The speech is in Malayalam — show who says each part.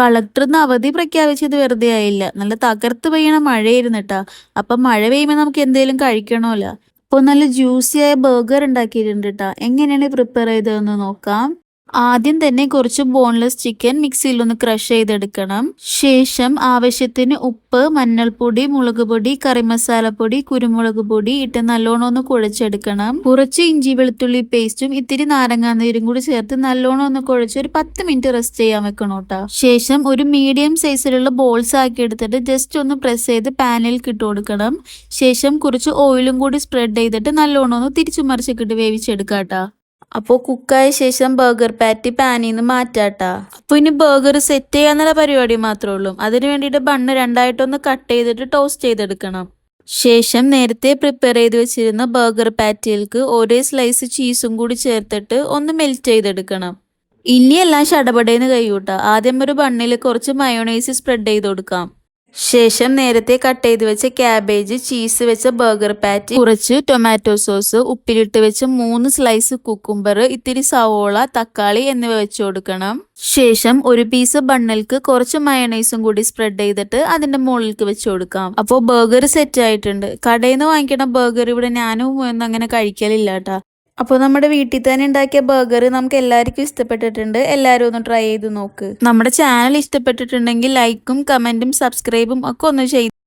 Speaker 1: കളക്ടർ ഇന്ന് അവധി പ്രഖ്യാപിച്ചത് വെറുതെ ആയില്ല. നല്ല തകർത്ത് പെയ്യണ മഴയായിരുന്നു കേട്ടാ അപ്പൊ മഴ പെയ്യുമ്പോൾ നമുക്ക് എന്തെങ്കിലും കഴിക്കണമല്ലോ അപ്പോൾ നല്ല ജ്യൂസിയായ ബർഗർ ഉണ്ടാക്കിയിട്ടുണ്ട് കേട്ടാ എങ്ങനെയാണ് പ്രിപ്പയർ ചെയ്തതെന്ന് നോക്കാം. ആദ്യം തന്നെ കുറച്ച് ബോൺലെസ് ചിക്കൻ മിക്സിയിൽ ഒന്ന് ക്രഷ് ചെയ്തെടുക്കണം. ശേഷം ആവശ്യത്തിന് ഉപ്പ് മഞ്ഞൾപ്പൊടി മുളക് പൊടി കറി മസാലപ്പൊടി കുരുമുളക് പൊടി ഇട്ട് നല്ലോണം ഒന്ന് കുഴച്ചെടുക്കണം. കുറച്ച് ഇഞ്ചി വെളുത്തുള്ളി പേസ്റ്റും ഇത്തിരി നാരങ്ങാനീരും കൂടി ചേർത്ത് നല്ലോണം ഒന്ന് കുഴച്ച് ഒരു പത്ത് മിനിറ്റ് റെസ്റ്റ് ചെയ്യാൻ വെക്കണം കേട്ടോ. ശേഷം ഒരു മീഡിയം സൈസിലുള്ള ബോൾസ് ആക്കി എടുത്തിട്ട് ജസ്റ്റ് ഒന്ന് പ്രസ് ചെയ്ത് പാനിൽ ഇട്ട് കൊടുക്കണം. ശേഷം കുറച്ച് ഓയിലും കൂടി സ്പ്രെഡ് ചെയ്തിട്ട് നല്ലോണം ഒന്ന് തിരിച്ചു മറിച്ചിട്ട് വേവിച്ചെടുക്കാട്ടാ അപ്പോൾ കുക്കായ ശേഷം ബർഗർ പാറ്റി പാനിൽ നിന്ന് മാറ്റാട്ടാ. അപ്പോൾ ഇനി ബർഗർ സെറ്റ് ചെയ്യാന്നുള്ള പരിപാടി മാത്രമേ ഉള്ളൂ അതിന് വേണ്ടിയിട്ട് ബണ്ണ് രണ്ടായിട്ടൊന്ന് കട്ട് ചെയ്തിട്ട് ടോസ്റ്റ് ചെയ്തെടുക്കണം. ശേഷം നേരത്തെ പ്രിപ്പയർ ചെയ്ത് വെച്ചിരുന്ന ബർഗർ പാറ്റിയിൽക്ക് ഒരേ സ്ലൈസ് ചീസും കൂടി ചേർത്തിട്ട് ഒന്ന് മെൽറ്റ് ചെയ്തെടുക്കണം. ഇനിയെല്ലാം ഷടപടേന്ന് കഴിയൂട്ട. ആദ്യം ഒരു ബണ്ണിൽ കുറച്ച് മയോണൈസ് സ്പ്രെഡ് ചെയ്ത് കൊടുക്കാം. ശേഷം നേരത്തെ കട്ട് ചെയ്ത് വെച്ച ക്യാബേജ് ചീസ് വെച്ച ബർഗർ പാറ്റി കുറച്ച് ടൊമാറ്റോ സോസ് ഉപ്പിലിട്ട് വെച്ച മൂന്ന് സ്ലൈസ് കുക്കുംബർ ഇത്തിരി സവോള തക്കാളി എന്നിവ വെച്ച് കൊടുക്കണം. ശേഷം ഒരു പീസ് ബണ്ണൽക്ക് കുറച്ച് മയണൈസും കൂടി സ്പ്രെഡ് ചെയ്തിട്ട് അതിന്റെ മുകളിലേക്ക് വെച്ച് കൊടുക്കാം. അപ്പോൾ ബർഗർ സെറ്റ് ആയിട്ടുണ്ട്. കടയിൽ നിന്ന് വാങ്ങിക്കണ ബർഗർ ഇവിടെ ഞാനും അങ്ങനെ കഴിക്കലില്ല കേട്ടാ അപ്പോൾ നമ്മുടെ വീട്ടിൽ തന്നെ ഉണ്ടാക്കിയ ബർഗർ നമുക്ക് എല്ലാവർക്കും ഇഷ്ടപ്പെട്ടിട്ടുണ്ട്. എല്ലാവരും ഒന്ന് ട്രൈ ചെയ്ത് നോക്ക്. നമ്മുടെ ചാനൽ ഇഷ്ടപ്പെട്ടിട്ടുണ്ടെങ്കിൽ ലൈക്കും കമന്റും സബ്സ്ക്രൈബും ഒക്കെ ഒന്ന് ചെയ്ത്